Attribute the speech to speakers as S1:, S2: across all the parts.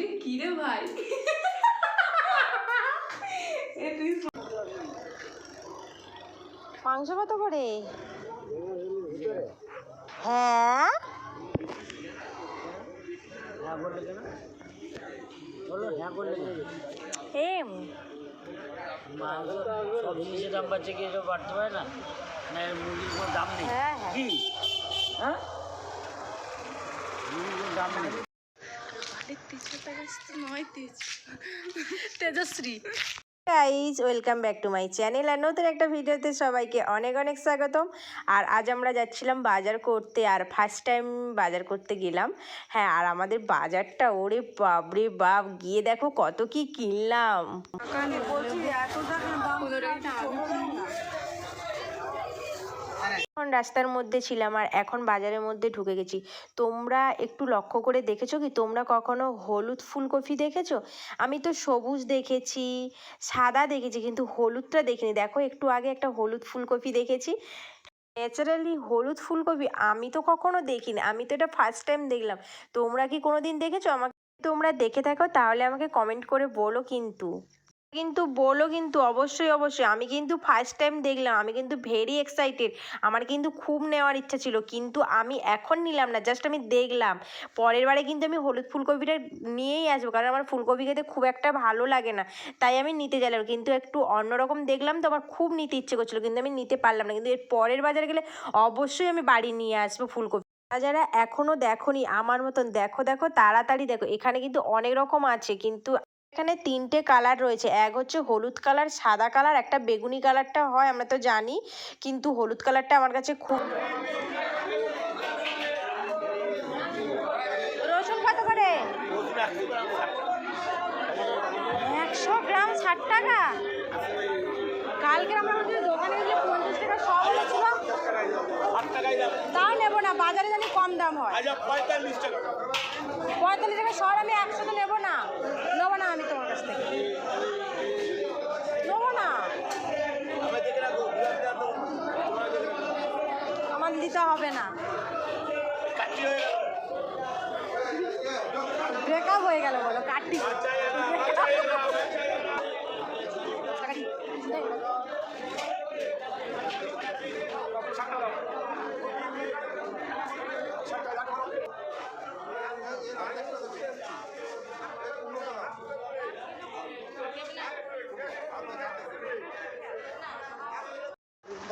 S1: এটা কি রে ভাই
S2: মাংস কত করে? হ্যাঁ? এম
S3: সব জিনিসের দাম বাড়ছে কি এসব বাড়তে পারে না না মুরগির কোনো দাম নেই
S2: হ্যাঁ হ্যাঁ।
S3: হ্যাঁ। মুরগির দাম নেই
S1: নয় তেজ Tejashree.
S2: Guys welcome back to my channel আর নতুন একটা ভিডিওতে সবাইকে অনেক অনেক স্বাগতম। আর আজ আমরা যাচ্ছিলাম বাজার করতে আর ফার্স্ট টাইম বাজার করতে গেলাম। হ্যাঁ আর আমাদের বাজারটা ওরে বাপরে বাপ গিয়ে দেখো কত কি কিনলাম। এখন রাস্তার মধ্যে ছিলাম আর এখন বাজারের মধ্যে ঢুকে গেছি। তোমরা একটু লক্ষ্য করে দেখেছ কি? তোমরা কখনো হলুদ ফুলকপি দেখেছ? আমি তো সবুজ দেখেছি, সাদা দেখেছি, কিন্তু হলুদটা দেখিনি। দেখো, একটু আগে একটা হলুদ ফুলকপি দেখেছি। ন্যাচারালি হলুদ ফুলকপি আমি তো কখনো দেখিনি। আমি তো এটা ফার্স্ট টাইম দেখলাম। তোমরা কি কোনো দিন দেখেছ? আমাকে তোমরা দেখে থাকো, তাহলে আমাকে কমেন্ট করে বলো কিন্তু। কিন্তু বলো কিন্তু, অবশ্যই অবশ্যই। আমি কিন্তু ফার্স্ট টাইম দেখলাম, আমি কিন্তু ভেরি এক্সাইটেড আমার কিন্তু খুব নেওয়ার ইচ্ছা ছিল, কিন্তু আমি এখন নিলাম না জাস্ট আমি দেখলাম। পরের বারে কিন্তু আমি হলুদ ফুলকপিটা নিয়েই আসব, কারণ আমার ফুলকপি খেতে খুব একটা ভালো লাগে না, তাই আমি নিতে গেলাম কিন্তু একটু অন্যরকম দেখলাম তো আমার খুব নিতে ইচ্ছে করছিল, কিন্তু আমি নিতে পারলাম না। কিন্তু এর পরের বাজারে গেলে অবশ্যই আমি বাড়ি নিয়ে আসব ফুলকপি। যারা এখনও দেখোনি, আমার মতন দেখো দেখো, তাড়াতাড়ি দেখো। এখানে কিন্তু অনেক রকম আছে, কিন্তু এখানে তিনটে কালার রয়েছে। এক হচ্ছে হলুদ কালার সাদা কালার একটা বেগুনি কালারটা হয় আমরা তো জানি। কিন্তু হলুদ কালারটা আমার কাছে খুব রসুন কত করে? একশো গ্রাম ষাট টাকা। কালকে আমরা দোকানে গিয়ে পঞ্চাশ টাকা সব তাও নেব না বাজারে জানি কম দাম হয়। পঁয়তাল্লিশ টাকা। শহর আমি একশো তো নেব না। থেকে নেব না। আমার দিতে হবে না। ব্রেকআপ হয়ে গেল বলো কাটি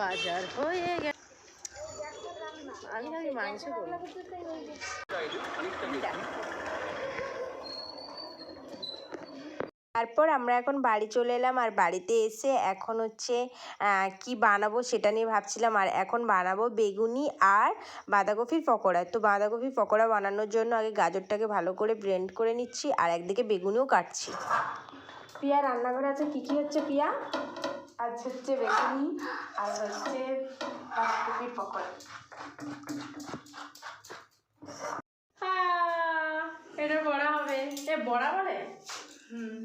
S2: বাজার হয়ে করব তারপর আমরা এখন বাড়ি চলে এলাম আর বাড়িতে এসে এখন হচ্ছে কি বানাবো সেটা নিয়ে ভাবছিলাম। আর এখন বানাবো বেগুনি আর বাঁধাকপির পকোড়া। তো বাঁধাকপির পকোড়া বানানোর জন্য আগে গাজরটাকে ভালো করে ব্লেন্ড করে নিচ্ছি আর একদিকে বেগুনিও কাটছি। পিয়া, রান্নাঘরে আছে কি কি হচ্ছে পিয়া?
S1: আজ হচ্ছে বেগুনি আর হচ্ছে বাঁধাকপির পকোড়া। এটা বড়া হবে। এ বড়া বলে হুম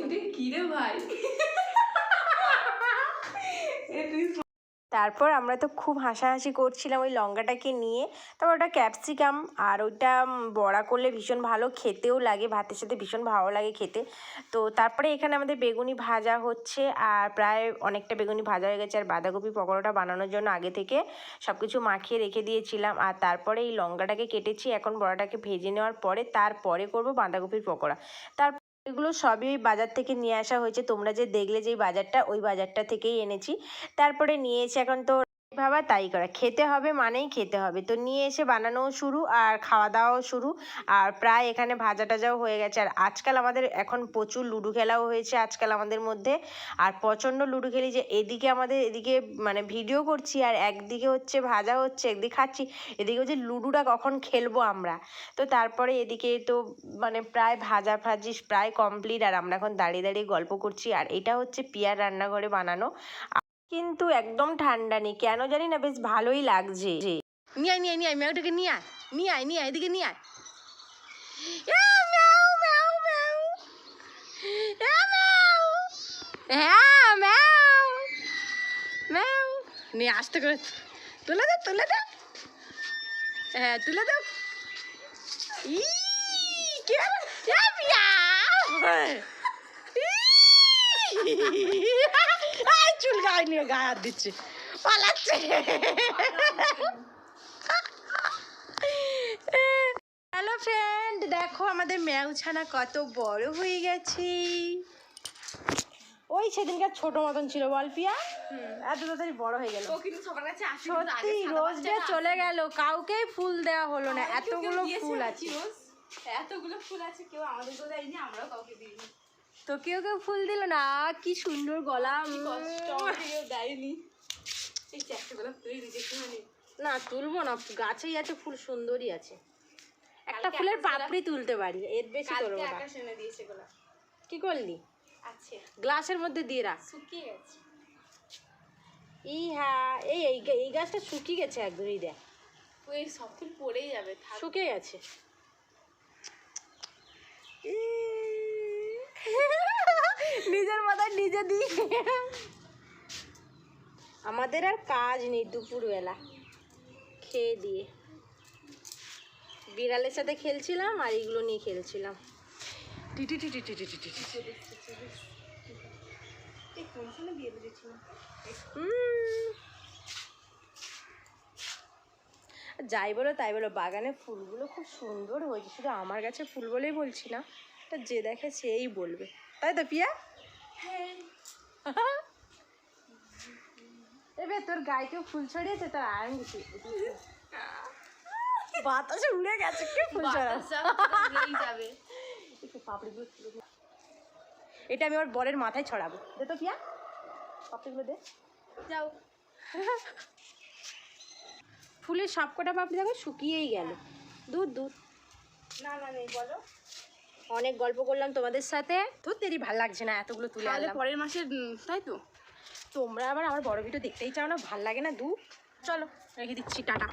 S1: এটা কি রে ভাই এ তুই
S2: তারপর আমরা তো খুব হাসাহাসি করছিলাম ওই লঙ্কাটাকে নিয়ে। তারপর ওটা ক্যাপসিকাম আর ওইটা বড়া করলে ভীষণ ভালো, খেতেও লাগে, ভাতের সাথে ভীষণ ভালো লাগে খেতে। তো তারপরে এখানে আমাদের বেগুনি ভাজা হচ্ছে আর প্রায় অনেকটা বেগুনি ভাজা হয়ে গেছে আর বাঁধাকপি পকোড়াটা বানানোর জন্য আগে থেকে সব কিছু মাখিয়ে রেখে দিয়েছিলাম। আর তারপরে এই লঙ্কাটাকে কেটেছি, এখন বড়াটাকে ভেজে নেওয়ার পরে তারপরে করব বাঁধাকপির পকোড়া। তার এগুলো সবই ওই বাজার থেকে নিয়ে আসা হয়েছে। তোমরা যে দেখলে যে বাজারটা, ওই বাজারটা থেকেই এনেছি। তারপরে নিয়ে এসে এখন তো ভাবা তাই করা। খেতে হবে মানেই খেতে হবে। তো নিয়ে এসে বানানোও শুরু আর খাওয়া দাওয়াও শুরু। আর প্রায় এখানে ভাজা টাজাও হয়ে গেছে। আর আজকাল আমাদের এখন প্রচুর লুডো খেলাও হয়েছে আজকাল আমাদের মধ্যে। আর প্রচণ্ড লুডো খেলি যে এদিকে আমাদের এদিকে মানে ভিডিও করছি আর একদিকে হচ্ছে ভাজা হচ্ছে, একদিকে খাচ্ছি, এদিকে হচ্ছে লুডোটা কখন খেলব আমরা? তো তারপরে এদিকে তো মানে প্রায় ভাজা ভাজি প্রায় কমপ্লিট আর আমরা এখন দাঁড়িয়ে দাঁড়িয়ে গল্প করছি। আর এটা হচ্ছে পিয়ার রান্নাঘরে বানানো। কিন্তু একদম ঠান্ডা নেই। কেন জানি না বেশ ভালোই লাগছে। নিয়ে আয় নিয়ে আয় নিয়ে আয় ম্যাওটাকে নিয়ে আয় নিয়ে আয় নিয়ে আয় এদিকে নিয়ে আয়। হ্যাঁ নিয়ে আসতে করে তুলে দে তুলে দে। হ্যাঁ তুলে দাও ই কে এ, আই চুল গায়ে নিয়ে গায়ে হাত দিচ্ছে। পালাচ্ছে। হ্যালো ফ্রেন্ড দেখো আমাদের ম্যাউছানা কত বড় হয়ে গেছে। ওই সেদিনকার ছোট মতন ছিল বল পিয়া। এত তাড়াতাড়ি বড় হয়ে গেল। সত্যি রোজ ডে চলে গেল কাউকেই ফুল দেওয়া হলো না। এতগুলো ফুল আছে।
S1: এতগুলো ফুল আছে কেউ আমাদেরকেও দেয়নি আমরাও কাউকে দিইনি।
S2: তো কেউ কেউ ফুল দিল না? কি সুন্দর গলা।
S1: দেয়নি।
S2: না তুলবো না। গাছেই আছে ফুল সুন্দরই আছে। একটা ফুলের পাপড়ি তুলতে পারি এর বেশি তুলবো না। কি করলি?
S1: আছে।
S2: গ্লাসের মধ্যে দিয়ে রাখ।
S1: শুকিয়ে গেছে।
S2: ই হ্যাঁ এই এই এই গাছটা শুকিয়ে গেছে একদমই দেখ।
S1: ওই সব ফুল পড়েই যাবে
S2: শুকিয়ে গেছে। নিজের মাথায় নিজে দিই আমাদের আর কাজ নেই দুপুরবেলা। খেয়ে দিয়ে। বিড়ালের সাথে খেলছিলাম আর এগুলো নিয়ে খেলছিলাম। টিটি টিটি টিটি টিটি। যাই বলো তাই বলো। বাগানে ফুলগুলো খুব সুন্দর হয়েছে। শুধু আমার কাছে ফুল বলেই বলছি না। তা যে দেখে সেই বলবে। তাই তো পিয়া? এবার তোর গায়ে কেউ ফুল ছড়িয়েছে? তোর আয়ন বাতাসে উড়ে গেছে কে ফুল ছড়া
S1: নিয়েই যাবে।
S2: একটু পাপড়িগুলো এটা আমি আমার বরের মাথায় ছড়াবো। দে তো পিয়া। পাপড়িগুলো দে।
S1: যাও।
S2: ফুলের সবকটা পাপড়ি দেখো শুকিয়েই গেল। দূর দূর
S1: না না নেই বলো।
S2: অনেক গল্প করলাম তোমাদের সাথে। তো দেরি ভালো লাগছে না এতগুলো তুলে
S1: তাহলে
S2: আনলাম।
S1: পরের মাসে তাই তো?
S2: তোমরা আবার আমার বড় ভিডিও দেখতেই চাও না? ভালো লাগে না দু? চলো রেখে দিচ্ছি টাটা।